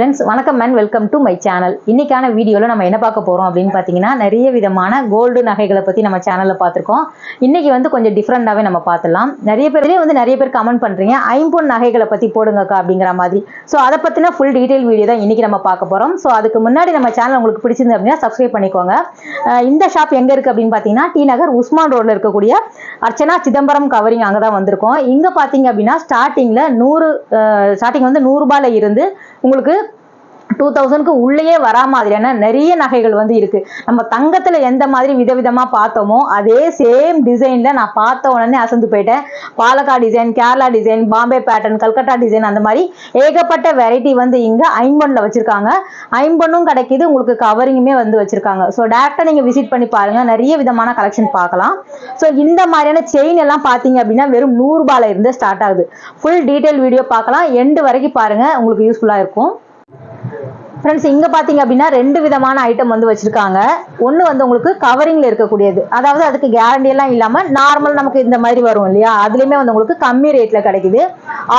Friends வணக்கம் and welcome to my channel இன்னைக்கான வீடியோவில் நம்ம என்ன பார்க்க போகிறோம் அப்படின்னு பார்த்தீங்கன்னா நிறைய விதமான கோல்டு நகைகளை பற்றி நம்ம சேனலில் பார்த்துருக்கோம். இன்னைக்கு வந்து கொஞ்சம் டிஃப்ரெண்ட்டாகவே நம்ம பார்த்துலாம் நிறைய பேர்லேயே வந்து நிறைய பேர் கமெண்ட் பண்ணுறீங்க ஐம்பொன் நகைகளை பற்றி போடுங்கக்கா அப்படிங்கிற மாதிரி. ஸோ அதை பற்றின ஃபுல் டீட்டெயில் வீடியோ தான் இன்னைக்கு நம்ம பார்க்க போகிறோம் ஸோ அதுக்கு முன்னாடி நம்ம சேனல் உங்களுக்கு பிடிச்சிருந்து அப்படின்னா சப்ஸ்கிரைப் பண்ணிக்கோங்க. இந்த ஷாப் எங்கே இருக்குது அப்படின்னு பார்த்தீங்கன்னா டி நகர் உஸ்மான் ரோடில் இருக்கக்கூடிய அர்ச்சனா சிதம்பரம் கவரிங் அங்கே தான் வந்திருக்கோம். இங்கே பார்த்தீங்க அப்படின்னா ஸ்டார்டிங்கில் நூறு ஸ்டார்டிங் வந்து நூறுரூபாயில் இருந்து உங்களுக்கு டூ தௌசண்ட்க்கு உள்ளேயே வரா மாதிரியான நிறைய நகைகள் வந்து இருக்கு. நம்ம தங்கத்துல எந்த மாதிரி விதவிதமா பார்த்தோமோ அதே சேம் டிசைன்ல நான் பார்த்த உடனே அசந்து போயிட்டேன். Palakkad design Kerala design Bombay pattern Calcutta design அந்த மாதிரி ஏகப்பட்ட வெரைட்டி வந்து இங்க ஐம்பொன்ல வச்சிருக்காங்க. ஐம்பனும் கிடைக்கிது உங்களுக்கு கவரிங்குமே வந்து வச்சிருக்காங்க. ஸோ டேரக்டா நீங்க விசிட் பண்ணி பாருங்க. நிறைய விதமான கலெக்ஷன் பார்க்கலாம். ஸோ இந்த மாதிரியான செயின் எல்லாம் பார்த்தீங்க அப்படின்னா வெறும் நூறுரூபால இருந்து ஸ்டார்ட் ஆகுது. ஃபுல் டீட்டெயில் வீடியோ பார்க்கலாம். எண்டு வரைக்கும் பாருங்க. உங்களுக்கு யூஸ்ஃபுல்லா இருக்கும். ஃப்ரெண்ட்ஸ் இங்கே பார்த்தீங்க அப்படின்னா ரெண்டு விதமான ஐட்டம் வந்து வச்சுருக்காங்க. ஒன்று வந்து உங்களுக்கு கவரிங்கில் இருக்கக்கூடியது. அதாவது அதுக்கு கேரண்டி எல்லாம் இல்லாமல் நார்மல் நமக்கு இந்த மாதிரி வரும் இல்லையா? அதுலேயுமே வந்து உங்களுக்கு கம்மி ரேட்டில் கிடைக்குது.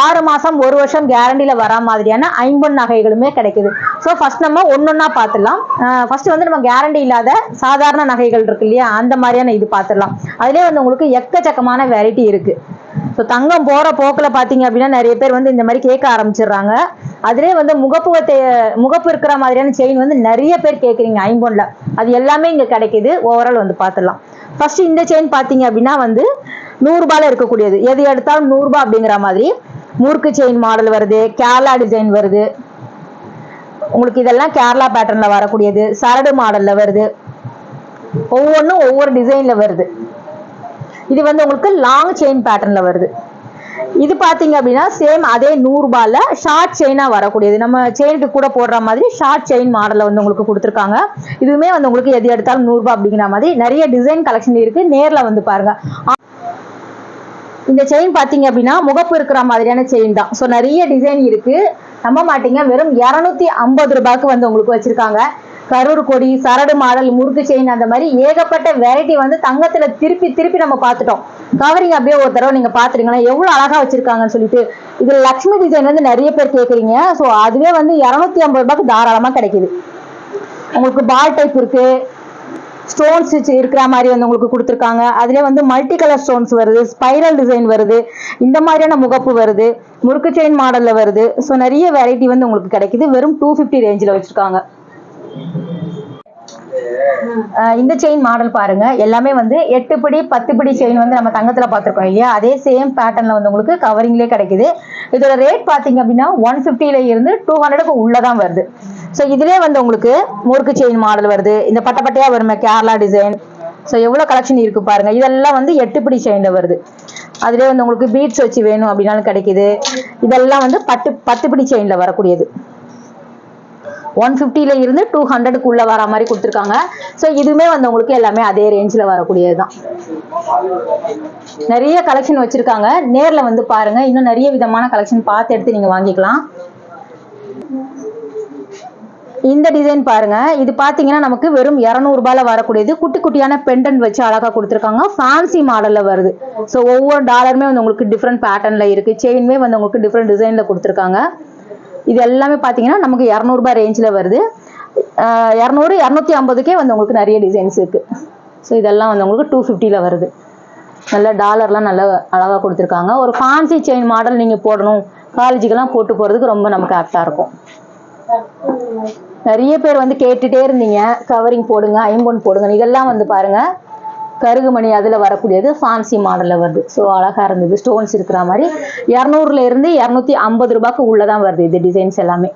ஆறு மாதம் ஒரு வருஷம் கேரண்டியில் வரா மாதிரியான ஐம்பொன் நகைகளுமே கிடைக்குது. ஸோ ஃபர்ஸ்ட் நம்ம ஒன்றொன்னா பார்த்துடலாம் ஃபர்ஸ்ட் வந்து நம்ம கேரண்டி இல்லாத சாதாரண நகைகள் இருக்கு இல்லையா? அந்த மாதிரியான இது பார்த்துடலாம் அதுலேயே வந்து உங்களுக்கு எக்கச்சக்கமான வெரைட்டி இருக்குது ஸோ தங்கம் போகிற போக்கில் பார்த்தீங்க அப்படின்னா நிறைய பேர் வந்து இந்த மாதிரி கேட்க ஆரம்பிச்சிடுறாங்க. அதுலேயே வந்து முகப்பு முகப்பு இருக்கிற மாதிரியான செயின் வந்து நிறைய பேர் கேட்குறீங்க ஐம்பொன்ல. அது எல்லாமே இங்கே கிடைக்கிது. ஓவரால் வந்து பார்த்துடலாம் ஃபர்ஸ்ட் இந்த செயின் பார்த்தீங்க அப்படின்னா வந்து நூறுரூபால இருக்கக்கூடியது. எது எடுத்தாலும் நூறுரூபா அப்படிங்கிற மாதிரி. முறுக்கு செயின் மாடல் வருது கேரளா டிசைன் வருது. உங்களுக்கு இதெல்லாம் கேரளா பேட்டர்னில் வரக்கூடியது. சரடு மாடல்ல வருது. ஒவ்வொன்றும் ஒவ்வொரு டிசைனில் வருது. இது வந்து உங்களுக்கு லாங் செயின் பேட்டர்ன்ல வருது. இது பாத்தீங்க அப்படின்னா சேம் அதே நூறுரூபால ஷார்ட் செயினா வரக்கூடியது. நம்ம செயினுக்கு கூட போடுற மாதிரி ஷார்ட் செயின் மாடலில் வந்து உங்களுக்கு கொடுத்துருக்காங்க. இதுவுமே வந்து உங்களுக்கு எது எடுத்தாலும் நூறுரூபா அப்படிங்கிற மாதிரி நிறைய டிசைன் கலெக்ஷன் இருக்கு. நேர்ல வந்து பாருங்க. இந்த செயின் பாத்தீங்க அப்படின்னா முகப்பு இருக்கிற மாதிரியான செயின் தான். ஸோ நிறைய டிசைன் இருக்கு. நம்ப மாட்டீங்க. வெறும் இரநூத்தி ஐம்பது ரூபாய்க்கு வந்து உங்களுக்கு வச்சிருக்காங்க. கரூர் கொடி சரடு மாடல் முறுக்கு செயின் அந்த மாதிரி ஏகப்பட்ட வெரைட்டி வந்து தங்கத்துல திருப்பி திருப்பி நம்ம பார்த்துட்டோம். கவரிங் அப்படியே ஒரு தடவை நீங்க பாத்துருங்கன்னா எவ்வளவு அழகா வச்சிருக்காங்கன்னு சொல்லிட்டு இதுல லக்ஷ்மி டிசைன் வந்து நிறைய பேர் கேக்குறீங்க. ஸோ அதுவே வந்து இரநூத்தி ஐம்பது ரூபாய்க்கு தாராளமா கிடைக்குது. உங்களுக்கு பால் டைப் இருக்கு. ஸ்டோன்ஸ் இருக்கிற மாதிரி வந்து உங்களுக்கு கொடுத்துருக்காங்க. அதுலேயே வந்து மல்டி கலர் ஸ்டோன்ஸ் வருது. ஸ்பைரல் டிசைன் வருது. இந்த மாதிரியான முகப்பு வருது. முறுக்கு செயின் மாடலில் வருது. ஸோ நிறைய வெரைட்டி வந்து உங்களுக்கு கிடைக்குது. வெறும் டூ ஃபிஃப்டி ரேஞ்சில் வச்சுருக்காங்க. இந்த செயின் மாடல் பாருங்க. எல்லாமே வந்து எட்டு பிடி பத்து பிடி செயின் வந்து நம்ம தங்கத்துல பார்த்துருக்கோம் இல்லையா? அதே சேம் பேட்டர்ன்ல வந்து உங்களுக்கு கவரிங்லேயே கிடைக்குது. இதோட ரேட் பார்த்தீங்க அப்படின்னா ஒன் ஃபிஃப்டில இருந்து டூ ஹண்ட்ரடுக்கு உள்ளதான் வருது. ஸோ இதுலேயே வந்து உங்களுக்கு முறுக்கு செயின் மாடல் வருது. இந்த பட்டப்பட்டையா வருமே கேரளா டிசைன் ஸோ எவ்வளோ கலெக்ஷன் இருக்கு பாருங்க. இதெல்லாம் வந்து எட்டு பிடி செயின்ல வருது. அதுலேயே வந்து உங்களுக்கு பீட்ஸ் வச்சு வேணும் அப்படின்னாலும் கிடைக்குது. இதெல்லாம் வந்து பட்டு பத்து பிடி செயின்ல வரக்கூடியது. ஒன் ஃபிஃப்டில இருந்து டூ ஹண்ட்ரடுக்குள்ள வர மாதிரி கொடுத்துருக்காங்க. ஸோ இதுவுமே வந்து உங்களுக்கு எல்லாமே அதே ரேஞ்சில் வரக்கூடியது தான் நிறைய கலெக்ஷன் வச்சிருக்காங்க. நேர்ல வந்து பாருங்க. இன்னும் நிறைய விதமான கலெக்ஷன் பார்த்து எடுத்து நீங்க வாங்கிக்கலாம். இந்த டிசைன் பாருங்க. இது பாத்தீங்கன்னா நமக்கு வெறும் இரநூறுபால வரக்கூடியது. குட்டி குட்டியான பெண்டன்ட் வச்சு அழகா கொடுத்துருக்காங்க. ஃபேன்சி மாடல்ல வருது. ஸோ ஒவ்வொரு டாலருமே வந்து உங்களுக்கு டிஃப்ரெண்ட் பேட்டர்ன்ல இருக்கு. செயின்மே வந்து உங்களுக்கு டிஃப்ரெண்ட் டிசைன்ல கொடுத்துருக்காங்க. இது எல்லாமே பார்த்தீங்கன்னா நமக்கு இரநூறுபா ரேஞ்சில் வருது. இரநூறு இரநூத்தி ஐம்பதுக்கே வந்து உங்களுக்கு நிறைய டிசைன்ஸ் இருக்குது ஸோ இதெல்லாம் வந்து உங்களுக்கு டூ ஃபிஃப்டியில் வருது. நல்ல டாலர்லாம் நல்ல அழகாக கொடுத்துருக்காங்க. ஒரு ஃபேன்சி செயின் மாடல் நீங்கள் போடணும். காலேஜுக்கெல்லாம் போட்டு போகிறதுக்கு ரொம்ப நமக்கு ஆப்டாக இருக்கும். நிறைய பேர் வந்து கேட்டுகிட்டே இருந்தீங்க. கவரிங் போடுங்க ஐம்பொன் போடுங்க இதெல்லாம் வந்து பாருங்கள் கருகுமணி அதில் வரக்கூடியது ஃபான்சி மாடலில் வருது. ஸோ அழகாக இருந்தது. ஸ்டோன்ஸ் இருக்கிற மாதிரி இரநூறுல இருந்து இரநூத்தி ஐம்பது ரூபாய்க்கு உள்ளதான் வருது இது டிசைன்ஸ் எல்லாமே.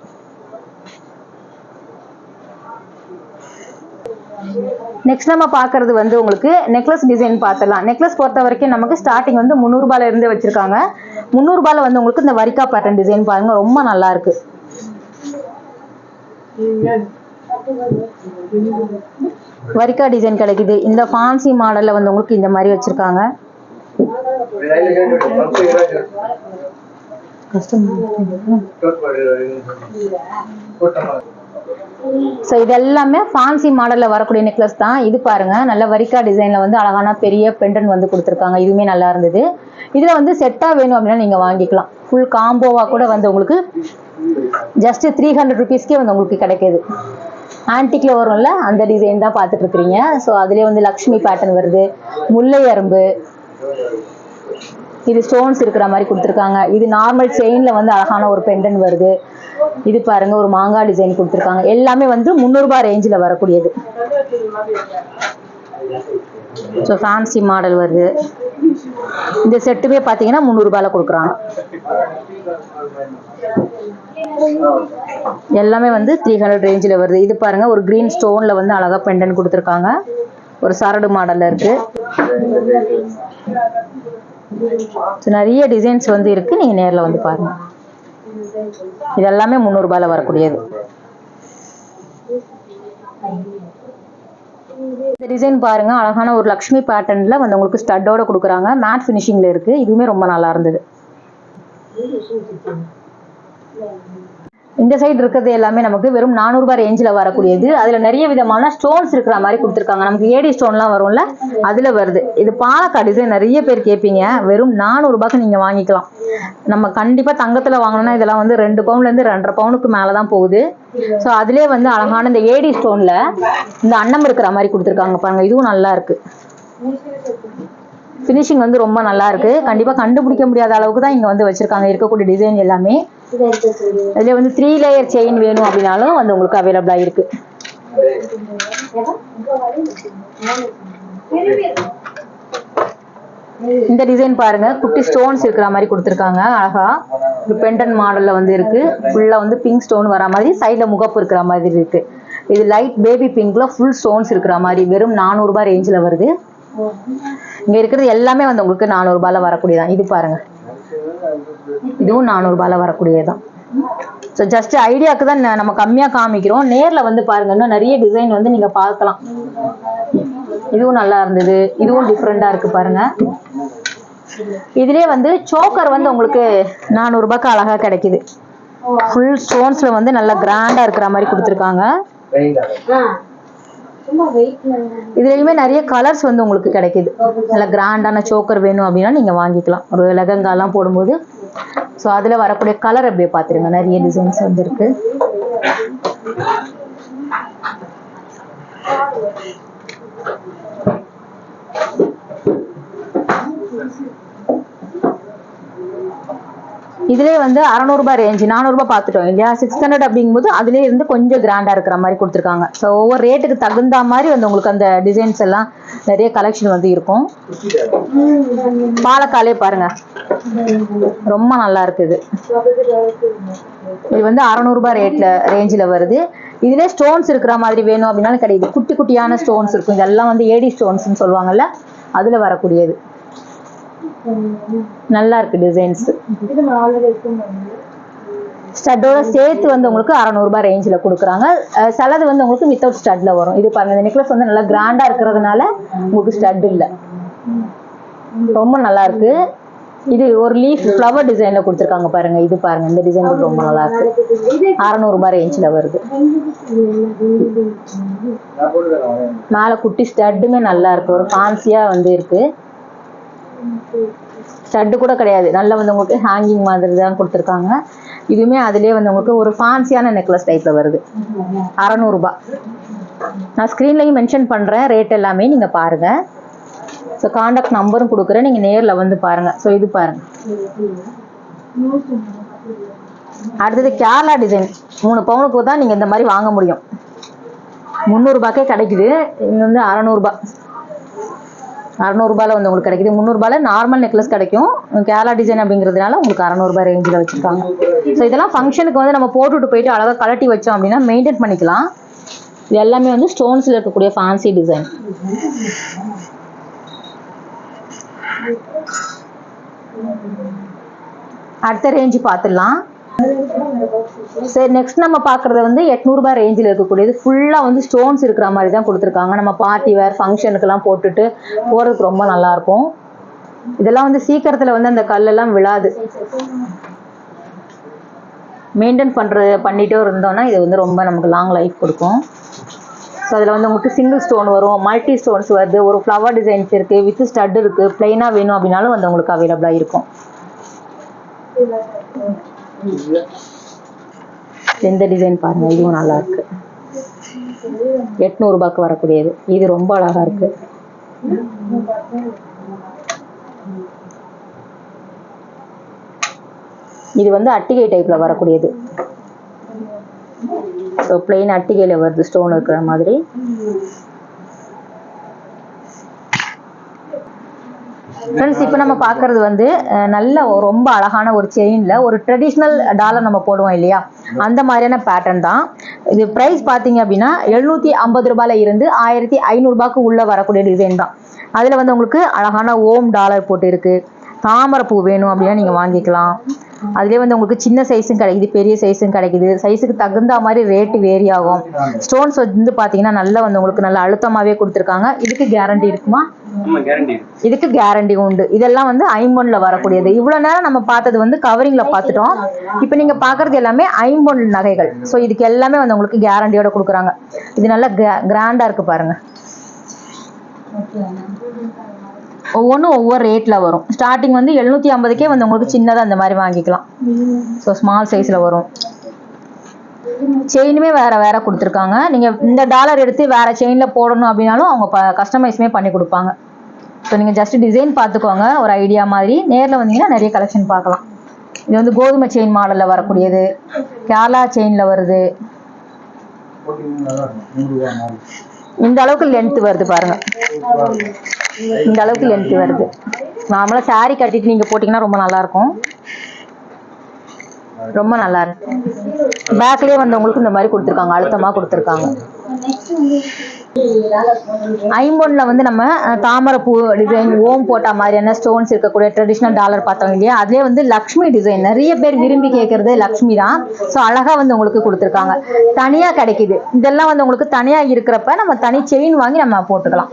நெக்ஸ்ட் நம்ம பார்க்கறது வந்து உங்களுக்கு நெக்லஸ் டிசைன் பார்த்துலாம் நெக்லஸ் பொறுத்த வரைக்கும் நமக்கு ஸ்டார்டிங் வந்து முந்நூறுபால இருந்து வச்சிருக்காங்க. முந்நூறுபால வந்து உங்களுக்கு இந்த வரிக்கா பேட்டர்ன் டிசைன் பாருங்க ரொம்ப நல்லா இருக்கு. வரிக்கா டிசைன் கிடைக்குது. இந்த ஃபான்சி மாடலில் வந்து உங்களுக்கு இந்த மாதிரி வச்சிருக்காங்க. ஸோ இது எல்லாமே ஃபான்சி மாடலில் வரக்கூடிய நெக்லஸ் தான். இது பாருங்க. நல்ல வரிக்கா டிசைனில் வந்து அழகான பெரிய பெண்டன் வந்து கொடுத்துருக்காங்க. இதுவுமே நல்லா இருந்தது. இதில் வந்து செட்டாக வேணும் அப்படின்னா நீங்கள் வாங்கிக்கலாம். ஃபுல் காம்போவாக கூட வந்து உங்களுக்கு ஜஸ்ட் த்ரீ ஹண்ட்ரட் ருபீஸ்க்கே வந்து உங்களுக்கு கிடைக்குது. ஆன்டிக்கில் வரும்ல அந்த டிசைன் தான் பார்த்துட்டு இருக்கிறீங்க ஸோ அதுலேயே வந்து லக்ஷ்மி பேட்டர்ன் வருது. முல்லை அரும்பு. இது ஸ்டோன்ஸ் இருக்கிற மாதிரி கொடுத்துருக்காங்க. இது நார்மல் செயினில் வந்து அழகான ஒரு பெண்டன் வருது. இது பாருங்க ஒரு மாங்காய் டிசைன் கொடுத்துருக்காங்க. எல்லாமே வந்து முந்நூறுபா ரேஞ்சில் வரக்கூடியது. ஸோ ஃபேன்சி மாடல் வருது. இந்த செட்டுமே பார்த்தீங்கன்னா முந்நூறுபாயில் கொடுக்குறாங்க. எல்லாமே வந்து த்ரீ ஹண்ட்ரட் ரேஞ்சில் வருது. இது பாருங்க ஒரு க்ரீன் ஸ்டோனில் வந்து அழகாக பெண்டன் கொடுத்துருக்காங்க. ஒரு சரடு மாடலில் இருக்குது ஸோ நிறைய டிசைன்ஸ் வந்து இருக்கு. நீங்கள் நேரில் வந்து பாருங்க. இது எல்லாமே முந்நூறுபாயில் வரக்கூடியது. இந்த டிசைன் பாருங்க அழகான ஒரு லக்ஷ்மி பேட்டர்ன்ல வந்து உங்களுக்கு ஸ்டட்டோட கொடுக்குறாங்க. மேட் ஃபினிஷிங்ல இருக்கு. இதுவுமே ரொம்ப நல்லா இருந்தது. இந்த சைடு இருக்கிறது எல்லாமே நமக்கு வெறும் நானூறுபா ரேஞ்சில் வரக்கூடியது. அதில் நிறைய விதமான ஸ்டோன்ஸ் இருக்கிற மாதிரி கொடுத்துருக்காங்க. நமக்கு ஏடி ஸ்டோன்லாம் வரும்ல அதில் வருது. இது பாலக்காடு டிசைன் நிறைய பேர் கேட்பீங்க வெறும் நானூறுபாய்க்கு நீங்கள் வாங்கிக்கலாம். நம்ம கண்டிப்பாக தங்கத்தில் வாங்கினோம்னா இதெல்லாம் வந்து ரெண்டு பவுன்லேருந்து ரெண்டரை பவுனுக்கு மேலே தான் போகுது. ஸோ அதிலே வந்து அழகான இந்த ஏடி ஸ்டோனில் இந்த அன்னம் இருக்கிற மாதிரி கொடுத்துருக்காங்க பாருங்கள் இதுவும் நல்லா இருக்குது ஃபினிஷிங் வந்து ரொம்ப நல்லா இருக்கு. கண்டிப்பாக கண்டுபிடிக்க முடியாத அளவுக்கு தான் இங்கே வந்து வச்சிருக்காங்க. இருக்கக்கூடிய டிசைன் எல்லாமே. இதில் வந்து த்ரீ லேயர் செயின் வேணும் அப்படின்னாலும் வந்து உங்களுக்கு அவைலபிளாக இருக்கு. இந்த டிசைன் பாருங்க. குட்டி ஸ்டோன்ஸ் இருக்கிற மாதிரி கொடுத்துருக்காங்க. அழகா. ஒரு பெண்டன் மாடல்ல வந்து இருக்கு. ஃபுல்லா வந்து பிங்க் ஸ்டோன் வர மாதிரி சைட்ல முகப்பு இருக்கிற மாதிரி இருக்கு. இது லைட் பேபி பிங்க்ல ஃபுல் ஸ்டோன்ஸ் இருக்கிற மாதிரி வெறும் 400 ரூபாய் ரேஞ்சில் வருது. இங்க இருக்கிறது எல்லாமே வந்து உங்களுக்கு 400 ரூபாயில வரக்கூடியதான் இது பாருங்க. இதுவும் 400 ரூபாயில வரக்கூடியதுதான். ஸோ ஜஸ்ட் ஐடியாவுக்கு தான் நம்ம கம்மியாக காமிக்கிறோம். நேரில் வந்து பாருங்க இன்னும் நிறைய டிசைன் வந்து நீங்கள் பார்க்கலாம். இதுவும் நல்லா இருந்தது. இதுவும் டிஃப்ரெண்ட்டாக இருக்கு பாருங்க. இதுலேயே வந்து சோக்கர் வந்து உங்களுக்கு நானூறுபாய்க்கு அழகாக கிடைக்குது. ஃபுல் ஸ்டோன்ஸில் வந்து நல்லா கிராண்டாக இருக்கிற மாதிரி கொடுத்துருக்காங்க. இதுலயுமே நிறைய கலர்ஸ் வந்து உங்களுக்கு கிடைக்குது. நல்ல கிராண்டான சோக்கர் வேணும் அப்படின்னா நீங்க வாங்கிக்கலாம். ஒரு லெகங்காலாம் போடும்போது. ஸோ அதுல வரக்கூடிய கலர் அப்படியே பார்த்துருங்க. நிறைய டிசைன்ஸ் வந்து இதுலேயே வந்து அறநூறுபா ரேஞ்சு நானூறுபா பார்த்துட்டோம் இல்லையா? சிக்ஸ் ஹண்ட்ரட் அப்படிங்கும்போது அதுலேயே இருந்து கொஞ்சம் கிராண்டாக இருக்கிற மாதிரி கொடுத்துருக்காங்க. ஸோ ஒவ்வொரு ரேட்டுக்கு தகுந்த மாதிரி வந்து உங்களுக்கு அந்த டிசைன்ஸ் எல்லாம் நிறைய கலெக்ஷன் வந்து இருக்கும். பாலக்காலே பாருங்க. ரொம்ப நல்லா இருக்குது. இது வந்து அறநூறுபா ரேட்ல ரேஞ்சில் வருது. இதுலேயே ஸ்டோன்ஸ் இருக்கிற மாதிரி வேணும் அப்படின்னாலும் கிடையாது. குட்டி குட்டியான ஸ்டோன்ஸ் இருக்கும். இதெல்லாம் வந்து ஏடி ஸ்டோன்ஸ்னு சொல்லுவாங்கல்ல அதில் வரக்கூடியது. நல்லா இருக்கு டிசைன்ஸ் ஸ்டட்டோட சேர்த்து வந்து உங்களுக்கு அறநூறுபா ரேஞ்சில் கொடுக்குறாங்க. சிலது வந்து உங்களுக்கு வித்தவுட் ஸ்டட்ல வரும். இது பாருங்க இந்த நெக்லஸ் வந்து நல்லா கிராண்டா இருக்கிறதுனால உங்களுக்கு ஸ்டட் இல்லை. ரொம்ப நல்லா இருக்கு. இது ஒரு லீஃப் ஃப்ளவர் டிசைன்ல கொடுத்துருக்காங்க பாருங்க. இது பாருங்க இந்த டிசைன் ரொம்ப நல்லா இருக்கு. அறநூறுபா ரேஞ்சில் வருது. மேலே குட்டி ஸ்டட்டுமே நல்லா இருக்கு. ஒரு ஃபேன்சியா வந்து இருக்கு. ஸ்டட்டு கூட கிடையாது. நல்லா வந்து உங்களுக்கு ஹேங்கிங் மாதிரி தான் கொடுத்துருக்காங்க. இதுவுமே அதுலேயே வந்து உங்களுக்கு ஒரு ஃபேன்சியான நெக்லஸ் டைப்பில் வருது. அறநூறுபா. நான் ஸ்க்ரீன்லையும் மென்ஷன் பண்ணுறேன் ரேட் எல்லாமே நீங்கள் பாருங்கள் ஸோ காண்டாக்ட் நம்பரும் கொடுக்குறேன். நீங்கள் நேரில் வந்து பாருங்கள் ஸோ இது பாருங்கள் அடுத்தது கேரளா டிசைன் மூணு பவுனுக்கு தான் நீங்கள் இந்த மாதிரி வாங்க முடியும். முந்நூறுபாக்கே கிடைக்குது. இங்கே வந்து அறநூறுபா. அறநூறுபாயில் வந்து உங்களுக்கு கிடைக்குது. முந்நூறுபாயில் நார்மல் நெக்லஸ் கிடைக்கும். கேரளா டிசைன் அப்படிங்கிறதுனால உங்களுக்கு அறநூறுபா ரேஞ்சில் வச்சுருக்காங்க. ஸோ இதெல்லாம் ஃபங்க்ஷனுக்கு வந்து நம்ம போட்டுட்டு போயிட்டு அழகாக கலட்டி வச்சோம் அப்படின்னா மெயின்டைன் பண்ணிக்கலாம். இது எல்லாமே வந்து ஸ்டோன்ஸில் இருக்கக்கூடிய ஃபேன்சி டிசைன் அடுத்த ரேஞ்சு பார்த்துடலாம். சரி நெக்ஸ்ட் நம்ம பார்க்குறது வந்து எட்நூறுபா ரேஞ்சில் இருக்கக்கூடியது. ஃபுல்லாக வந்து ஸ்டோன்ஸ் இருக்கிற மாதிரி தான் கொடுத்துருக்காங்க. நம்ம பார்ட்டி வேர் ஃபங்க்ஷனுக்கெல்லாம் போட்டுட்டு போகிறதுக்கு ரொம்ப நல்லாயிருக்கும் இதெல்லாம் வந்து சீக்கிரத்தில் வந்து அந்த கல்லெல்லாம் விழாது. மெயின்டைன் பண்ணுறது பண்ணிகிட்டே இருந்தோம்னா இது வந்து ரொம்ப நமக்கு லாங் லைஃப் கொடுக்கும். ஸோ அதில் வந்து உங்களுக்கு சிங்கிள் ஸ்டோன் வரும் மல்டி ஸ்டோன்ஸ் வருது ஒரு ஃப்ளவர் டிசைன்ஸ் இருக்குது வித் ஸ்டட் இருக்குது பிளெயினாக வேணும் அப்படின்னாலும் வந்து உங்களுக்கு அவைலபிளாக இருக்கும். இந்த டிசைன் பாருங்க இதுவும் நல்லா இருக்கு. எட்நூறுபாக்கு வரக்கூடியது. இது ரொம்ப அழகா இருக்கு. இது வந்து அட்டிகை டைப்ல வரக்கூடியது. ஸோ பிளெயின் அட்டிகையில் வருது ஸ்டோன் இருக்கிற மாதிரி. ஃப்ரெண்ட்ஸ் இப்போ நம்ம பார்க்கறது வந்து நல்ல ரொம்ப அழகான ஒரு செயினில் ஒரு ட்ரெடிஷ்னல் டாலர் நம்ம போடுவோம் இல்லையா? அந்த மாதிரியான பேட்டர்ன் தான். இது ப்ரைஸ் பார்த்தீங்க அப்படின்னா எழுநூற்றி ஐம்பது ரூபாயில இருந்து ஆயிரத்தி ஐநூறுரூபாக்கு உள்ளே வரக்கூடிய டிசைன் தான். அதில் வந்து உங்களுக்கு அழகான ஓம் டாலர் போட்டு இருக்கு தாமரைப்பூ வேணும் அப்படின்னா நீங்கள் வாங்கிக்கலாம். அதுலேயே வந்து உங்களுக்கு சின்ன சைஸும் கிடைக்குது பெரிய சைஸும் கிடைக்குது. சைஸுக்கு தகுந்த மாதிரி ரேட்டு வேரி ஆகும். ஸ்டோன்ஸ் வந்து பார்த்தீங்கன்னா நல்லா வந்து உங்களுக்கு நல்ல அழுத்தமாகவே கொடுத்துருக்காங்க. இதுக்கு கேரண்டி இருக்குமா? இதுக்கு கேரண்டி உண்டு. இதெல்லாம் வந்து ஐம்பொன்ல வரக்கூடியது. இவ்வளவு நேரம் நம்ம பார்த்தது வந்து கவரிங்ல பார்த்துட்டோம். இப்போ நீங்க பார்க்கறது எல்லாமே ஐம்பொன் நகைகள். ஸோ இதுக்கு எல்லாமே வந்து உங்களுக்கு கேரண்டியோட கொடுக்குறாங்க. இது நல்லா கிராண்டா இருக்கு பாருங்க. ஒவ்வொன்றும் ஒவ்வொரு ரேட்ல வரும். ஸ்டார்டிங் வந்து எழுநூத்தி ஐம்பதுக்கே வந்து உங்களுக்கு சின்னதா அந்த மாதிரி வாங்கிக்கலாம். ஸோ ஸ்மால் சைஸ்ல வரும். செயினுமே வேற வேற கொடுத்துருக்காங்க. நீங்க இந்த டாலர் எடுத்து வேற செயின்ல போடணும் அப்படின்னாலும் அவங்க கஸ்டமைஸுமே பண்ணி கொடுப்பாங்க. ஸோ நீங்க ஜஸ்ட் டிசைன் பார்த்துக்கோங்க ஒரு ஐடியா மாதிரி. நேர்ல வந்தீங்கன்னா நிறைய கலெக்ஷன் பார்க்கலாம். இது வந்து கோதுமை செயின் மாடலில் வரக்கூடியது. கேரளா செயின்ல வருது. இந்த அளவுக்கு லென்த் வருது பாருங்க. இந்த அளவுக்கு லென்த் வருது. நார்மலாக சாரி கட்டிட்டு நீங்க போட்டிங்கன்னா ரொம்ப நல்லா இருக்கும். ரொம்ப நல்லா இருக்கு. பேக்லேயே வந்து உங்களுக்கு இந்த மாதிரி கொடுத்துருக்காங்க. அழுத்தமாக கொடுத்துருக்காங்க. ஐம்பொன்ல வந்து நம்ம தாமரைப்பூ டிசைன் ஓம் போட்ட மாதிரியான ஸ்டோன்ஸ் இருக்கக்கூடிய ட்ரெடிஷ்னல் டாலர் பார்த்தோம் இல்லையா? அதுலேயே வந்து லக்ஷ்மி டிசைன் நிறைய பேர் விரும்பி கேட்கறது லக்ஷ்மி தான். ஸோ அழகா வந்து உங்களுக்கு கொடுத்துருக்காங்க. தனியா கிடைக்குது. இதெல்லாம் வந்து உங்களுக்கு தனியா இருக்கிறப்ப நம்ம தனி செயின் வாங்கி நம்ம போட்டுக்கலாம்.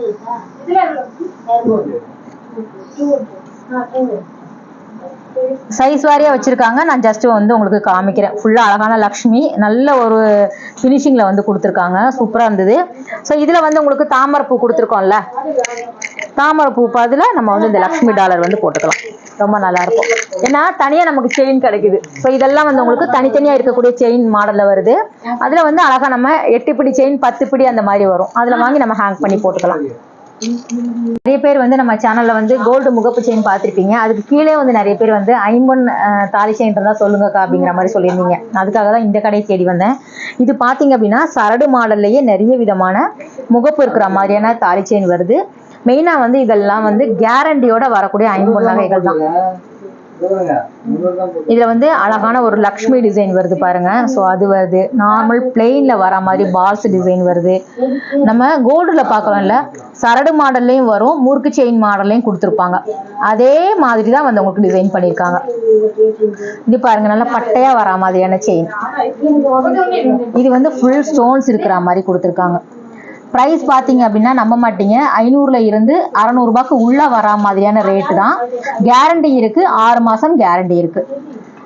சைஸ் வாரியா வச்சிருக்காங்க. நான் ஜஸ்ட் வந்து உங்களுக்கு காமிக்கிறேன். ஃபுல்லா அழகான லக்ஷ்மி நல்ல ஒரு ஃபினிஷிங்கில் வந்து கொடுத்துருக்காங்க. சூப்பரா இருந்தது. ஸோ இதுல வந்து உங்களுக்கு தாமரைப்பூ கொடுத்துருக்கோம்ல? தாமரைப்பூ பதில் நம்ம வந்து இந்த லக்ஷ்மி டாலர் வந்து போட்டுக்கலாம். ரொம்ப நல்லா இருக்கும். ஏன்னா தனியா நமக்கு செயின் கிடைக்குது. ஸோ இதெல்லாம் வந்து உங்களுக்கு தனித்தனியா இருக்கக்கூடிய செயின் மாடலில் வருது. அதுல வந்து அழகா நம்ம எட்டு பிடி செயின் பத்து பிடி அந்த மாதிரி வரும். அதுல வாங்கி நம்ம ஹேங் பண்ணி போட்டுக்கலாம். நிறைய பேர் வந்து நம்ம சேனல்ல வந்து கோல்டு முகப்பு செயின் பார்த்திருப்பீங்க. அதுக்கு கீழே வந்து நிறைய பேர் வந்து ஐம்பொன் தாலி செயின் இருந்தா சொல்லுங்கக்கா அப்படிங்கிற மாதிரி சொல்லியிருந்தீங்க. அதுக்காக தான் இந்த கடையை தேடி வந்தேன். இது பாத்தீங்க அப்படின்னா சரடு மாடல்லையே நிறைய விதமான முகப்பு இருக்கிற மாதிரியான தாலி செயின் வருது. மெயினா வந்து இதெல்லாம் வந்து கேரண்டியோட வரக்கூடிய ஐம்பொன் நகைகள் தான். இதுல வந்து அழகான ஒரு லக்ஷ்மி டிசைன் வருது பாருங்க. ஸோ அது வருது. நார்மல் பிளெயின்ல வர மாதிரி பால்ஸ் டிசைன் வருது. நம்ம கோல்டுல பார்க்கலாம்ல சரடு மாடல்லையும் வரும் முறுக்கு செயின் மாடல்லையும் கொடுத்துருப்பாங்க. அதே மாதிரி தான் வந்து உங்களுக்கு டிசைன் பண்ணியிருக்காங்க. இது பாருங்க நல்லா பட்டையா வர மாதிரியான செயின் இது வந்து ஃபுல் ஸ்டோன்ஸ் இருக்கிற மாதிரி கொடுத்துருக்காங்க. ப்ரைஸ் பார்த்தீங்க அப்படின்னா நம்ப மாட்டீங்க. ஐநூறுல இருந்து அறநூறுபாக்கு உள்ள வரா மாதிரியான ரேட்டு தான். கேரண்டி இருக்கு. ஆறு மாசம் கேரண்டி இருக்கு.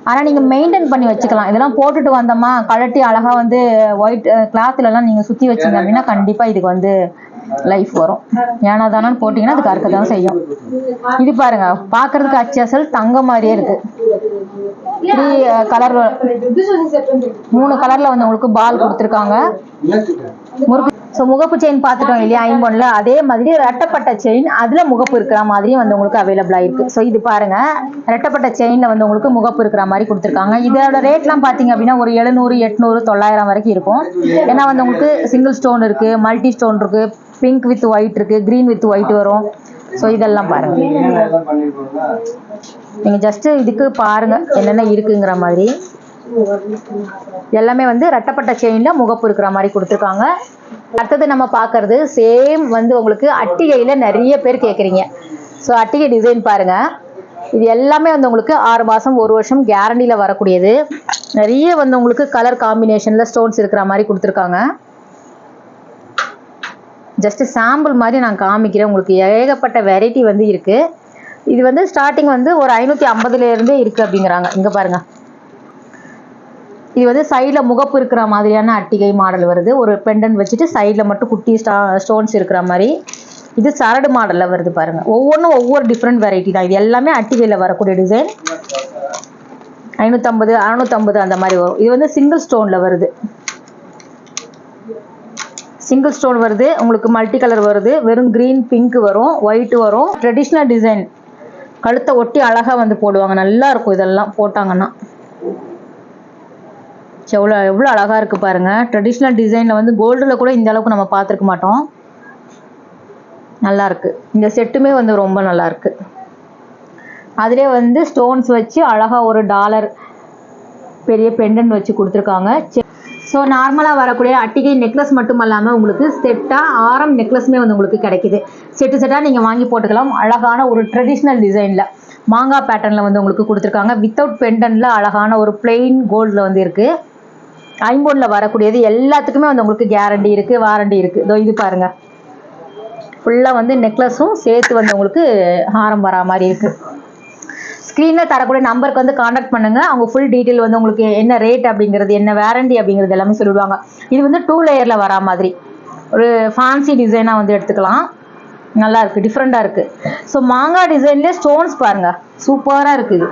ஆனால் நீங்கள் மெயின்டைன் பண்ணி வச்சுக்கலாம். இதெல்லாம் போட்டுட்டு வந்தோமா கழட்டி அழகாக வந்து ஒயிட் கிளாத்துலலாம் நீங்கள் சுற்றி வச்சிங்க வச்சீங்க அப்படின்னா கண்டிப்பாக இதுக்கு வந்து லைஃப் வரும். ஏன்னா தானே போட்டிங்கன்னா அதுக்கு அறுக்க தான் செய்யும். இது பாருங்க. பார்க்கறதுக்கு அச்சசல் தங்க மாதிரியே இருக்கு. த்ரீ கலர் மூணு கலரில் வந்து உங்களுக்கு பால் கொடுத்துருக்காங்க. முறுக்கு. ஸோ முகப்பு செயின் பார்த்துட்டோம் இல்லையா ஐம்பொன்ல? அதே மாதிரி ரெட்டப்பட்ட செயின் அதுல முகப்பு இருக்கிற மாதிரியும் வந்து உங்களுக்கு அவைலபிள் இருக்கு ஸோ இது பாருங்க ரெட்டப்பட்ட செயின்ல வந்து உங்களுக்கு முகப்பு இருக்கிற மாதிரி கொடுத்துருக்காங்க. இதோட ரேட்லாம் பார்த்தீங்க அப்படின்னா ஒரு எழுநூறு எட்நூறு தொள்ளாயிரம் வரைக்கும் இருக்கும். ஏன்னா வந்து உங்களுக்கு சிங்கிள் ஸ்டோன் இருக்கு மல்டி ஸ்டோன் இருக்கு பிங்க் வித் ஒயிட் இருக்கு கிரீன் வித் ஒயிட் வரும். ஸோ இதெல்லாம் பாருங்க. நீங்க ஜஸ்ட் இதுக்கு பாருங்க என்னென்ன இருக்குங்கிற மாதிரி. எல்லாமே வந்து ரெட்டப்பட்ட செயின்ல முகப்பு இருக்கிற மாதிரி கொடுத்துருக்காங்க. அடுத்தது நம்ம பார்க்கறது சேம் வந்து உங்களுக்கு அட்டிகையில நிறைய பேர் கேட்குறீங்க ஸோ அட்டிகை டிசைன் பாருங்க. இது எல்லாமே வந்து உங்களுக்கு ஆறு மாதம் ஒரு வருஷம் கேரண்டியில் வரக்கூடியது. நிறைய வந்து உங்களுக்கு கலர் காம்பினேஷனில் ஸ்டோன்ஸ் இருக்கிற மாதிரி கொடுத்துருக்காங்க. ஜஸ்ட் சாம்பிள் மாதிரி நான் காமிக்கிறேன். உங்களுக்கு ஏகப்பட்ட வெரைட்டி வந்து இருக்கு. இது வந்து ஸ்டார்டிங் வந்து ஒரு ஐநூற்றி ஐம்பதுலேருந்தே இருக்கு அப்படிங்கிறாங்க. இங்கே பாருங்க. இது வந்து சைடில் முகப்பு இருக்கிற மாதிரியான அட்டிகை மாடல் வருது. ஒரு பெண்டன் வச்சுட்டு சைடில் மட்டும் குட்டி ஸ்டா ஸ்டோன்ஸ் இருக்கிற மாதிரி. இது சரடு மாடலில் வருது பாருங்க. ஒவ்வொன்றும் ஒவ்வொரு டிஃப்ரெண்ட் வெரைட்டி தான். இது எல்லாமே அட்டிகையில் வரக்கூடிய டிசைன் ஐநூற்றம்பது அறநூற்றம்பது அந்த மாதிரி வரும். இது வந்து சிங்கிள் ஸ்டோனில் வருது. சிங்கிள் ஸ்டோன் வருது. உங்களுக்கு மல்டி கலர் வருது. வெறும் க்ரீன் பிங்க் வரும். ஒயிட் வரும். ட்ரெடிஷ்னல் டிசைன் கழுத்தை ஒட்டி அழகாக வந்து போடுவாங்க. நல்லா இருக்கும் இதெல்லாம் போட்டாங்கன்னா. எவ்வளோ எவ்வளோ அழகாக இருக்குது பாருங்கள் ட்ரெடிஷ்னல் டிசைனில் வந்து கோல்டில் கூட இந்த அளவுக்கு நம்ம பார்த்துருக்க மாட்டோம். நல்லாயிருக்கு இந்த செட்டுமே வந்து ரொம்ப நல்லாயிருக்கு அதிலே வந்து ஸ்டோன்ஸ் வச்சு அழகாக ஒரு டாலர் பெரிய பெண்டன் வச்சு கொடுத்துருக்காங்க. ஸோ நார்மலாக வரக்கூடிய அட்டிகை நெக்லஸ் மட்டும் இல்லாமல் உங்களுக்கு செட்டாக ஆரம் நெக்லஸுமே வந்து உங்களுக்கு கிடைக்குது. செட்டு செட்டாக நீங்கள் வாங்கி போட்டுக்கலாம். அழகான ஒரு ட்ரெடிஷ்னல் டிசைனில் மாங்காய் பேட்டர்னில் வந்து உங்களுக்கு கொடுத்துருக்காங்க. வித்தவுட் பெண்டனில் அழகான ஒரு பிளெயின் கோல்டில் வந்து இருக்குது ஐம்போர்டில் வரக்கூடியது எல்லாத்துக்குமே வந்து உங்களுக்கு கேரண்டி இருக்குது வாரண்டி இருக்குது இதோ இது பாருங்கள் ஃபுல்லாக வந்து நெக்லஸும் சேர்த்து வந்து உங்களுக்கு ஹாரம் வரா மாதிரி இருக்குது ஸ்க்ரீனில் தரக்கூடிய நம்பருக்கு வந்து காண்டாக்ட் பண்ணுங்கள் அவங்க ஃபுல் டீட்டெயில் வந்து உங்களுக்கு என்ன ரேட் அப்படிங்கிறது என்ன வேரண்டி அப்படிங்கிறது எல்லாமே சொல்லிவிடுவாங்க இது வந்து டூ லேயரில் வரா மாதிரி. ஒரு ஃபேன்சி டிசைனாக வந்து எடுத்துக்கலாம். நல்லா இருக்குது டிஃப்ரெண்ட்டாக இருக்குது ஸோ மாங்காய் டிசைன்லேயே ஸ்டோன்ஸ் பாருங்கள் சூப்பராக இருக்குது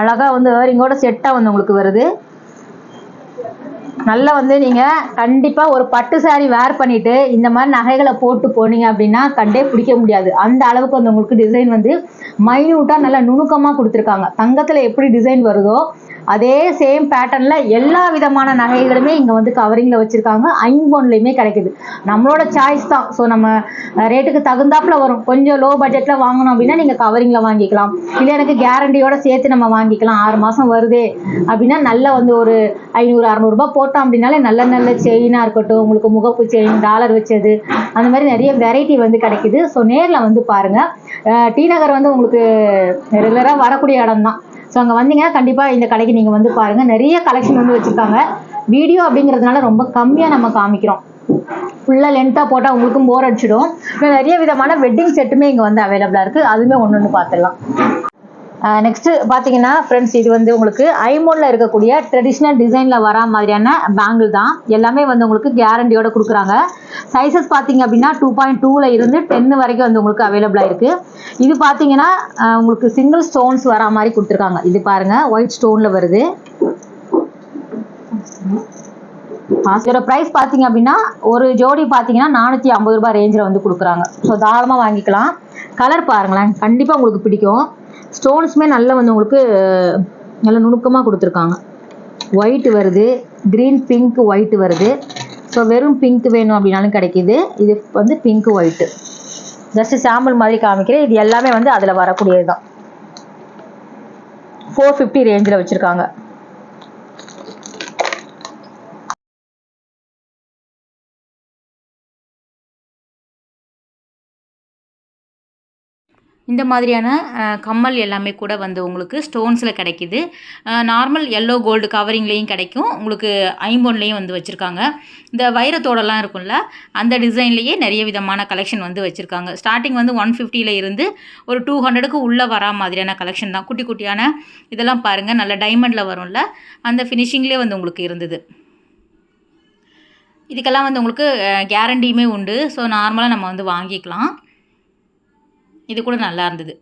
அழகாக வந்து இங்கோட செட்டாக வந்து உங்களுக்கு வருது. நல்லா வந்து நீங்கள் கண்டிப்பாக ஒரு பட்டு சாரி வேர் பண்ணிவிட்டு இந்த மாதிரி நகைகளை போட்டு போனீங்க அப்படின்னா கண்டே பிடிக்க முடியாது. அந்த அளவுக்கு வந்து உங்களுக்கு டிசைன் வந்து மைன்யூட்டாக நல்லா நுணுக்கமாக கொடுத்துருக்காங்க. தங்கத்தில் எப்படி டிசைன் வருதோ அதே சேம் பேட்டர்னில் எல்லா விதமான நகைகளுமே இங்கே வந்து கவரிங்கில் வச்சுருக்காங்க. ஐம்பொன்லேயுமே கிடைக்குது. நம்மளோட சாய்ஸ் தான். ஸோ நம்ம ரேட்டுக்கு தகுந்தாப்புல வரும். கொஞ்சம் லோ பட்ஜெட்டில் வாங்கணும் அப்படின்னா நீங்கள் கவரிங்கில் வாங்கிக்கலாம். இல்லை எனக்கு கேரண்டியோட சேர்த்து நம்ம வாங்கிக்கலாம். ஆறு மாதம் வருதே அப்படின்னா நல்ல வந்து ஒரு ஐநூறு அறநூறுபா போட்டோம் அப்படின்னாலே நல்ல நல்ல செயினாக இருக்கட்டும். உங்களுக்கு முகப்பு செயின் டாலர் வச்சது. அந்த மாதிரி நிறைய வெரைட்டி வந்து கிடைக்குது. ஸோ நேரில் வந்து பாருங்கள் டி நகர் வந்து உங்களுக்கு ரெகுலராக வரக்கூடிய இடம் தான் ஸோ அங்கே வந்தீங்கன்னா கண்டிப்பாக இந்த கடைக்கு நீங்கள் வந்து பாருங்கள் நிறைய கலெக்ஷன் வந்து வச்சுருக்காங்க. வீடியோ அப்படிங்கிறதுனால ரொம்ப கம்மியாக நம்ம காமிக்கிறோம். ஃபுல்லாக லென்த்தாக போட்டால் உங்களுக்கும் போர் அடிச்சிடும். நிறைய விதமான வெட்டிங் செட்டுமே இங்கே வந்து அவைலபிளாக இருக்குது அதுவுமே ஒன்று ஒன்று பார்த்துடலாம். நெக்ஸ்ட்டு பார்த்தீங்கன்னா ஃப்ரெண்ட்ஸ் இது வந்து உங்களுக்கு ஐமோனில் இருக்கக்கூடிய ட்ரெடிஷ்னல் டிசைனில் வரா மாதிரியான பேங்கிள் தான். எல்லாமே வந்து உங்களுக்கு கேரண்டியோட கொடுக்குறாங்க. சைஸஸ் பார்த்தீங்க அப்படின்னா டூ பாயிண்ட் டூவில் இருந்து டென்னு வரைக்கும் வந்து உங்களுக்கு அவைலபிளாக இருக்குது இது பார்த்தீங்கன்னா உங்களுக்கு சிங்கிள் ஸ்டோன்ஸ் வரா மாதிரி கொடுத்துருக்காங்க. இது பாருங்கள் ஒயிட் ஸ்டோனில் வருது. இதோட ப்ரைஸ் பார்த்தீங்க அப்படின்னா ஒரு ஜோடி பார்த்தீங்கன்னா நானூற்றி ஐம்பது ரூபாய் ரேஞ்சில் வந்து கொடுக்குறாங்க. ஸோ தாராளமாக வாங்கிக்கலாம். கலர் பாருங்களேன். கண்டிப்பாக உங்களுக்கு பிடிக்கும். ஸ்டோன்ஸுமே நல்லா வந்து உங்களுக்கு நல்ல நுணுக்கமாக கொடுத்துருக்காங்க. ஒயிட் வருது. க்ரீன் பிங்க் ஒயிட் வருது. ஸோ வெறும் பிங்க் வேணும் அப்படின்னாலும் கிடைக்கிது. இது வந்து பிங்க் ஒயிட்டு ஜஸ்ட் சாம்பிள் மாதிரி காமிக்கிறேன். இது எல்லாமே வந்து அதில் வரக்கூடியது தான் ஃபோர் ஃபிஃப்டி ரேஞ்சில் வச்சுருக்காங்க. இந்த மாதிரியான கம்மல் எல்லாமே கூட வந்து உங்களுக்கு ஸ்டோன்ஸில் கிடைக்கிது. நார்மல் எல்லோ கோல்டு கவரிங்லேயும் கிடைக்கும். உங்களுக்கு ஐம்பொன்லேயும் வந்து வச்சுருக்காங்க. இந்த வைரத்தோடலாம் இருக்கும்ல அந்த டிசைன்லேயே நிறைய விதமான கலெக்ஷன் வந்து வச்சுருக்காங்க. ஸ்டார்டிங் வந்து ஒன் ஃபிஃப்டியில் இருந்து ஒரு டூ ஹண்ட்ரடுக்கு உள்ளே வரா மாதிரியான கலெக்ஷன் தான். குட்டி குட்டியான இதெல்லாம் பாருங்கள் நல்ல டைமண்டில் வரும்ல அந்த ஃபினிஷிங்லேயே வந்து உங்களுக்கு இருந்தது. இதுக்கெல்லாம் வந்து உங்களுக்கு கேரண்டியுமே உண்டு. ஸோ நார்மலாக நம்ம வந்து வாங்கிக்கலாம். இது கூட நல்லா இருந்தது.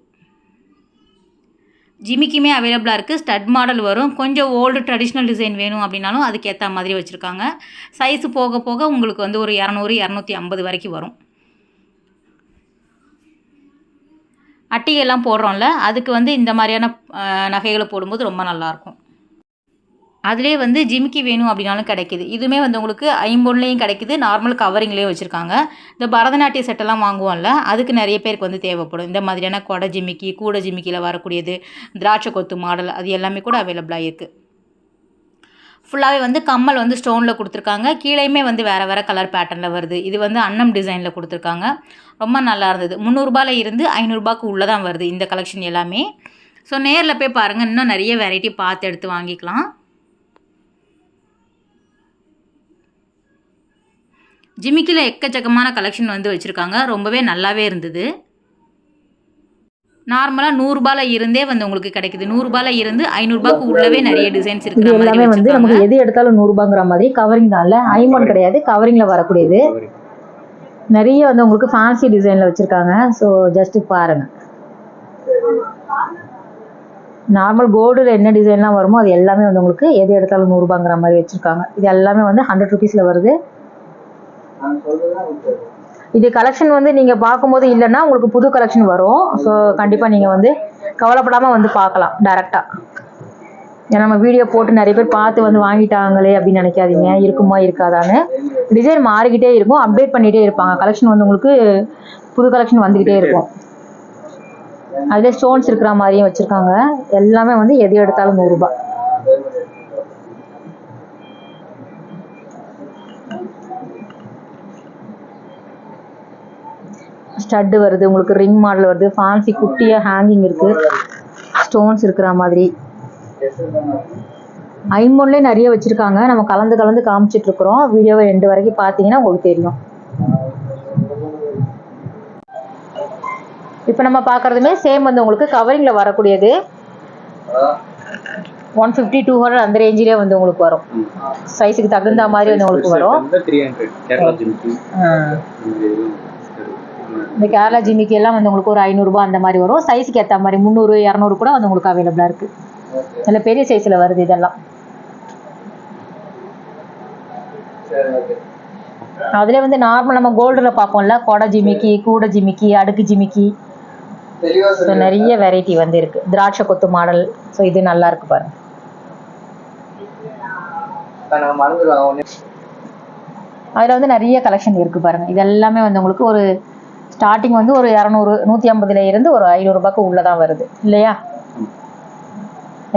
ஜிமிக்குமே அவைலபிளாக இருக்குது ஸ்டட் மாடல் வரும். கொஞ்சம் ஓல்டு ட்ரெடிஷ்னல் டிசைன் வேணும் அப்படின்னாலும் அதுக்கேற்ற மாதிரி வச்சுருக்காங்க. சைஸ் போக போக உங்களுக்கு வந்து ஒரு இரநூறு இரநூத்தி ஐம்பது வரைக்கும் வரும். அட்டிகெல்லாம் போடுறோம்ல அதுக்கு வந்து இந்த மாதிரியான நகைகளை போடும்போது ரொம்ப நல்லாயிருக்கும் அதிலே வந்து ஜிமிக்கி வேணும் அப்படின்னாலும் கிடைக்கிது. இதுவுமே வந்து உங்களுக்கு ஐம்பொன்லேயும் கிடைக்குது. நார்மல் கவரிங்லேயும் வச்சுருக்காங்க. இந்த பரதநாட்டிய செட்டெல்லாம் வாங்குவோம்ல அதுக்கு நிறைய பேருக்கு வந்து தேவைப்படும். இந்த மாதிரியான கொடை ஜிமிக்கி கூடை ஜிமிக்கியில் வரக்கூடியது திராட்சை கொத்து மாடல் அது எல்லாமே கூட அவைலபிளாக இருக்குது ஃபுல்லாகவே வந்து கம்மல் வந்து ஸ்டோனில் கொடுத்துருக்காங்க. கீழேயுமே வந்து வேறு வேறு கலர் பேட்டர்னில் வருது. இது வந்து அன்னம் டிசைனில் கொடுத்துருக்காங்க. ரொம்ப நல்லா இருந்தது. முந்நூறுபால இருந்து ஐநூறுரூபாக்கு உள்ளே தான் வருது இந்த கலெக்ஷன் எல்லாமே. ஸோ நேரில் போய் பாருங்கள் இன்னும் நிறைய வெரைட்டி பார்த்து எடுத்து வாங்கிக்கலாம். ஜிமிக்கில் எக்கச்சக்கமான கலெக்ஷன் வந்து வச்சுருக்காங்க. ரொம்பவே நல்லாவே இருந்தது. நார்மலாக நூறுரூபால இருந்தே வந்து உங்களுக்கு கிடைக்குது. நூறுரூபால இருந்து ஐநூறுரூபாக்கு உள்ளவே நிறைய டிசைன்ஸ் மாதிரி எல்லாமே வந்து. நமக்கு எது எடுத்தாலும் நூறுபாங்கிற மாதிரி கவரிங் தான் இல்லை. ஐமோன் கிடையாது. கவரிங்கில் வரக்கூடியது. நிறைய வந்து உங்களுக்கு ஃபேன்சி டிசைனில் வச்சுருக்காங்க. ஸோ ஜஸ்ட்டு பாருங்கள் நார்மல் கோல்டில் என்ன டிசைன்லாம் வருமோ அது எல்லாமே வந்து உங்களுக்கு எது எடுத்தாலும் நூறுரூபாங்கிற மாதிரி வச்சுருக்காங்க. இது எல்லாமே வந்து ஹண்ட்ரட் ருபீஸில் வருது. இது கலெக்ஷன் வந்து நீங்கள் பார்க்கும்போது இல்லைன்னா உங்களுக்கு புது கலெக்ஷன் வரும். ஸோ கண்டிப்பாக நீங்கள் வந்து கவலைப்படாமல் வந்து பார்க்கலாம் டேரெக்டாக ஏன்னா நம்ம வீடியோ போட்டு நிறைய பேர் பார்த்து வந்து வாங்கிட்டாங்களே அப்படின்னு நினைக்காதீங்க. இருக்குமா இருக்காதான்னு. டிசைன் மாறிக்கிட்டே இருக்கும் அப்டேட் பண்ணிகிட்டே இருப்பாங்க. கலெக்ஷன் வந்து உங்களுக்கு புது கலெக்ஷன் வந்துக்கிட்டே இருக்கும். அதிலே ஸ்டோன்ஸ் இருக்கிற மாதிரியும் வச்சுருக்காங்க. எல்லாமே வந்து எது எடுத்தாலும் நூறுரூபா ஸ்டட்டு வருது உங்களுக்கு ரிங் மாடல் வருது ஃபேன்சி குட்டியாக ஹேங்கிங் இருக்குது ஸ்டோன்ஸ் இருக்கிற மாதிரி. ஐம்பொன்லேயே நிறைய வச்சுருக்காங்க. நம்ம கலந்து கலந்து காமிச்சிட்டு இருக்கிறோம். வீடியோவை எண்டு வரைக்கும் பார்த்தீங்கன்னா உங்களுக்கு தெரியும். இப்போ நம்ம பார்க்குறதுமே சேம் வந்து உங்களுக்கு கவரிங்கில் வரக்கூடியது. ஒன் ஃபிஃப்டி டூ ஹண்ட்ரட் அந்த ரேஞ்சிலே வந்து உங்களுக்கு வரும். சைஸுக்கு தகுந்த மாதிரி வந்து உங்களுக்கு வரும் த்ரீ ஹண்ட்ரட் கேரளா ஜிமிக்கி இந்த கேரளா ஜிமிக்கி எல்லாம் வந்து உங்களுக்கு ஒரு ஐநூறுரூபா அந்த மாதிரி வரும். சைஸுக்கு ஏற்ற மாதிரி முந்நூறு இரநூறு கூட வந்து உங்களுக்கு அவைலபிளாக இருக்குது நல்ல பெரிய சைஸில் வருது இதெல்லாம். அதிலே வந்து நார்மல் நம்ம கோல்டில் பார்ப்போம்ல கொடை ஜிமிக்கி கூடை ஜிமிக்கி அடுக்கு ஜிமிக்கி. ஸோ நிறைய வெரைட்டி வந்து இருக்குது திராட்சை கொத்து மாடல். ஸோ இது நல்லா இருக்கு பாருங்க. அதில் வந்து நிறைய கலெக்ஷன் இருக்குது பாருங்கள் இது எல்லாமே வந்து உங்களுக்கு ஒரு ஸ்டார்டிங் வந்து ஒரு இரநூறு நூற்றி ஐம்பதுல இருந்து ஒரு ஐநூறுரூபாக்கு உள்ளே தான் வருது. இல்லையா?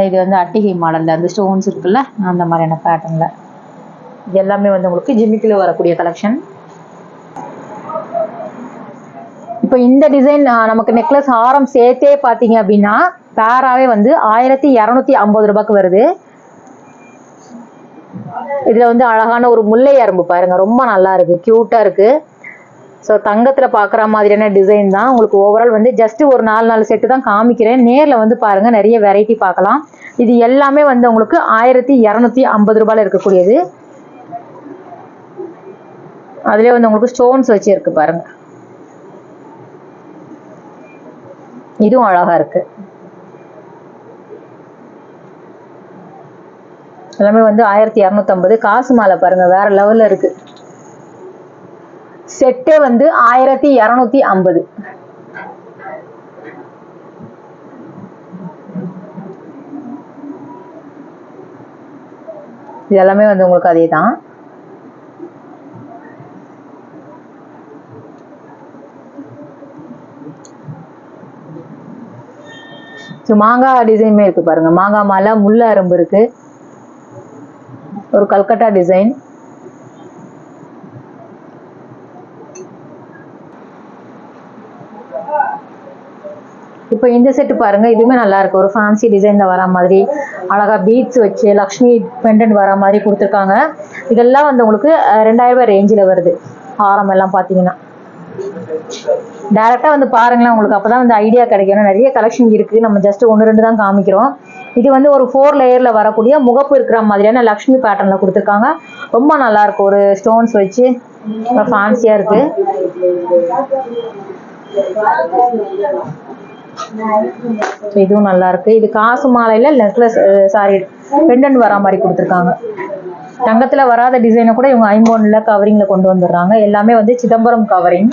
இது வந்து அட்டிகை மாடலில் அந்த ஸ்டோன்ஸ் இருக்குல்ல அந்த மாதிரியான பேட்டர்னில் இது எல்லாமே வந்து உங்களுக்கு ஜிமிக்கில் வரக்கூடிய கலெக்ஷன் இப்போ இந்த டிசைன் நமக்கு நெக்லஸ் ஆரம் சேர்த்தே பார்த்தீங்க அப்படின்னா பேராகவே வந்து ஆயிரத்தி இரநூத்தி ஐம்பது ரூபாய்க்கு வருது. இதில் வந்து அழகான ஒரு முல்லை அரும்பு பாருங்க ரொம்ப நல்லா இருக்கு க்யூட்டாக இருக்குது ஸோ தங்கத்தில் பார்க்குற மாதிரியான டிசைன் தான். உங்களுக்கு ஓவரால் வந்து ஜஸ்ட் ஒரு நாலு நாலு செட்டு தான் காமிக்கிறேன். நேரில் வந்து பாருங்கள் நிறைய வெரைட்டி பார்க்கலாம். இது எல்லாமே வந்து உங்களுக்கு ஆயிரத்தி இரநூத்தி ஐம்பது ரூபாயில் இருக்கக்கூடியது. அதுலேயே வந்து உங்களுக்கு ஸ்டோன்ஸ் வச்சு இருக்கு பாருங்க. இதுவும் அழகாக இருக்குது எல்லாமே வந்து ஆயிரத்தி இரநூத்தம்பது காசு மாலை பாருங்கள் வேறு லெவலில் இருக்குது செட்டே வந்து ஆயிரத்தி இரநூத்தி ஐம்பது. இது எல்லாமே வந்து உங்களுக்கு அதே தான் ஸோ மாங்காய் டிசைனுமே இருக்கு பாருங்க. மாங்காய் மாலை முல்லை அரும்பு இருக்கு. ஒரு கல்கட்டா டிசைன். இப்போ இந்த செட்டு பாருங்க இதுவுமே நல்லா இருக்கு. ஒரு ஃபேன்சி டிசைன்ல வர மாதிரி அழகா பீட்ஸ் வச்சு லக்ஷ்மி பெண்டன்ட் வர மாதிரி கொடுத்துருக்காங்க. இதெல்லாம் வந்து உங்களுக்கு ரெண்டாயிரம் ரூபாய் ரேஞ்சில் வருது. ஆரம் எல்லாம் பார்த்தீங்கன்னா டேரெக்டாக வந்து பாருங்களேன் உங்களுக்கு அப்போ தான் வந்து ஐடியா கிடைக்கும். நிறைய கலெக்ஷன் இருக்குது நம்ம ஜஸ்ட் ஒன்று ரெண்டு தான் காமிக்கிறோம். இது வந்து ஒரு ஃபோர் லேயரில் வரக்கூடிய முகப்பு இருக்கிற மாதிரியான லக்ஷ்மி பேட்டர்னில் கொடுத்துருக்காங்க. ரொம்ப நல்லா இருக்கும் ஒரு ஸ்டோன்ஸ் வச்சு ஃபேன்சியாக இருக்குது ஸோ இதுவும் நல்லா இருக்கு. இது காசு மாலையில் நெக்லஸ் சாரி பெண்டன்ட் வரா மாதிரி கொடுத்துருக்காங்க. தங்கத்தில் வராத டிசைனை கூட இவங்க ஐம்போனில் கவரிங்கில் கொண்டு வந்துடுறாங்க. எல்லாமே வந்து சிதம்பரம் கவரிங்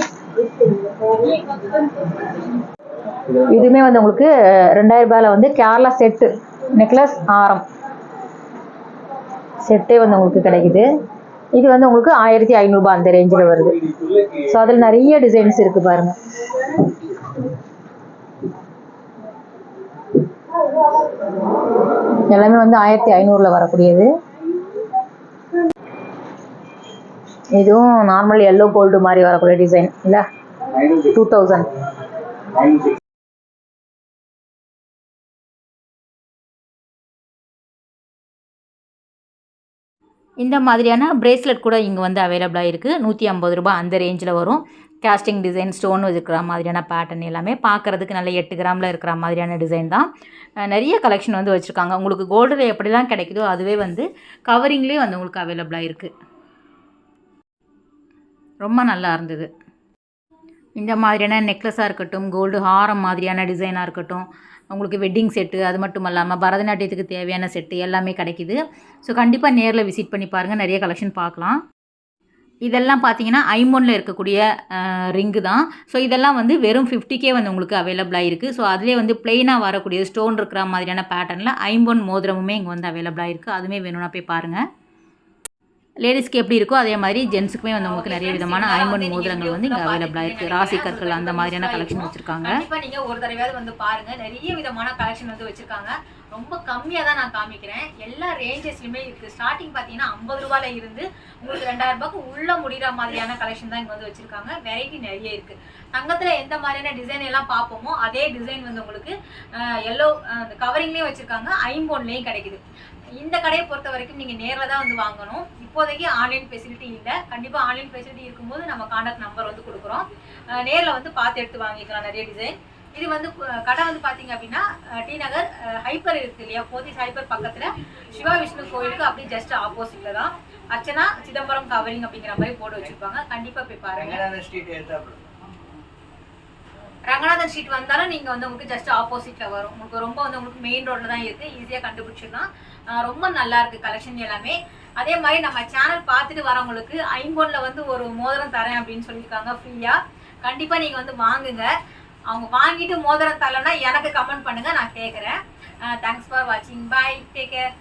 இதுவுமே வந்து உங்களுக்கு ரெண்டாயிரம் ரூபாயில வந்து கேரளா செட்டு நெக்லஸ் ஆரம். செட்டே வந்து உங்களுக்கு கிடைக்குது. இது வந்து உங்களுக்கு ஆயிரத்தி ஐநூறுபா அந்த ரேஞ்சில் வருது. ஸோ அதில் நிறைய டிசைன்ஸ் இருக்கு பாருங்க. எல்லாமே வந்து ஆயிரத்தி ஐநூறுல வரக்கூடியது. இதுவும் நார்மல் எல்லோ கோல்டு மாதிரி வரக்கூடிய டிசைன் இல்லை? டூ தௌசண்ட் இந்த மாதிரியான பிரேஸ்லெட் கூட இங்கே வந்து அவைலபிளாக இருக்குது நூற்றி ஐம்பது ரூபாய் அந்த ரேஞ்சில் வரும். கேஸ்டிங் டிசைன் ஸ்டோன் வச்சுருக்கிற மாதிரியான பேட்டர்ன் எல்லாமே பார்க்குறதுக்கு நல்ல எட்டு கிராமில் இருக்கிற மாதிரியான டிசைன் தான். நிறைய கலெக்ஷன் வந்து வச்சுருக்காங்க. உங்களுக்கு கோல்டில் எப்படிலாம் கிடைக்குதோ அதுவே வந்து கவரிங்லேயே வந்து உங்களுக்கு அவைலபிளாக இருக்குது ரொம்ப நல்லா இருந்தது. இந்த மாதிரியான நெக்லஸாக இருக்கட்டும் கோல்டு ஹாரம் மாதிரியான டிசைனாக இருக்கட்டும் உங்களுக்கு வெட்டிங் செட்டு அது மட்டும் இல்லாமல் பரதநாட்டியத்துக்கு தேவையான செட்டு எல்லாமே கிடைக்குது. ஸோ கண்டிப்பாக நேரில் விசிட் பண்ணி பாருங்கள் நிறைய கலெக்ஷன் பார்க்கலாம். இதெல்லாம் பார்த்தீங்கன்னா ஐமோனில் இருக்கக்கூடிய ரிங்கு தான். ஸோ இதெல்லாம் வந்து வெறும் ஃபிஃப்டிக்கே வந்து உங்களுக்கு அவைலபிளாக இருக்குது ஸோ அதிலே வந்து பிளெயினாக வரக்கூடிய ஸ்டோன் இருக்கிற மாதிரியான பேட்டர்னில் ஐம்பொன் மோதிரமுமே இங்கே வந்து அவைலபிளாக இருக்குது அதுவுமே வேணும்னா போய் பாருங்கள் லேடிஸ்க்கு எப்படி இருக்கோ அதே மாதிரி ஜென்ஸுக்குமே வந்து உங்களுக்கு நிறைய விதமான ஐம்பொன் மோதிரங்கள் வந்து இங்கே அவைலபிளாக இருக்குது ராசி கற்கள் அந்த மாதிரியான கலெக்ஷன் வச்சுருக்காங்க. கண்டிப்பா நீங்க ஒரு தடவையாவது வந்து பாருங்க. நிறைய விதமான கலெக்ஷன் வந்து வச்சிருக்காங்க. ரொம்ப கம்மியாக தான் நான் காமிக்கிறேன். எல்லா ரேஞ்சஸ்லையுமே இருக்குது ஸ்டார்டிங் பார்த்தீங்கன்னா ஐம்பது ரூபாயில் இருந்து உங்களுக்கு ரெண்டாயிரம் ரூபாய்க்கு உள்ள முடிகிற மாதிரியான கலெக்ஷன் தான் இங்கே வந்து வச்சுருக்காங்க. வெரைட்டி நிறைய இருக்குது தங்கத்தில் எந்த மாதிரியான டிசைன் எல்லாம் பார்ப்போமோ அதே டிசைன் வந்து உங்களுக்கு எல்லோ அந்த கவரிங்லேயும் வச்சுருக்காங்க. ஐம்போன்லேயும் கிடைக்குது. இந்த கடையை பொறுத்த வரைக்கும் நீங்கள் நேரில் தான் வந்து வாங்கணும். இப்போதைக்கு ஆன்லைன் ஃபெசிலிட்டி இல்லை. கண்டிப்பாக ஆன்லைன் ஃபெசிலிட்டி இருக்கும்போது நம்ம காண்டாக்ட் நம்பர் வந்து கொடுக்குறோம். நேரில் வந்து பார்த்து எடுத்து வாங்கிக்கலாம். நிறைய டிசைன் இது வந்து கடை வந்து பாத்தீங்க அப்படின்னா டி நகர் ஹைப்பர் இருக்கு இல்லையா? போத்தீஸ் ஹைப்பர் பக்கத்துல. சிவா விஷ்ணு கோயிலுக்கு அப்படியே ஜஸ்ட் ஆப்போசிட்ல தான். அர்ச்சனா சிதம்பரம் கவரிங் அப்படிங்கிற மாதிரி போட்டு வச்சிருப்பாங்க. கண்டிப்பா போய் பாருங்க. ரங்கநாதன் ஸ்ட்ரீட் வந்தாலும் நீங்க வந்து உங்களுக்கு ஜஸ்ட் ஆப்போசிட்ல வரும். உங்களுக்கு ரொம்ப வந்து உங்களுக்கு மெயின் ரோட்ல தான் இருக்கு. ஈஸியா கண்டுபிடிச்சிடலாம். ரொம்ப நல்லா இருக்கு கலெக்ஷன் எல்லாமே. அதே மாதிரி நம்ம சேனல் பார்த்துட்டு வரவங்களுக்கு ஐம்போன்ல வந்து ஒரு மோதிரம் தரேன் அப்படின்னு சொல்லியிருக்காங்க ஃப்ரீயா கண்டிப்பா நீங்க வந்து வாங்குங்க. அவங்க வாங்கிட்டு மோதிரம் தரலன்னா எனக்கு கமெண்ட் பண்ணுங்க நான் கேட்குறேன் தேங்க்ஸ் ஃபார் வாட்சிங் பாய் டேக் கேர்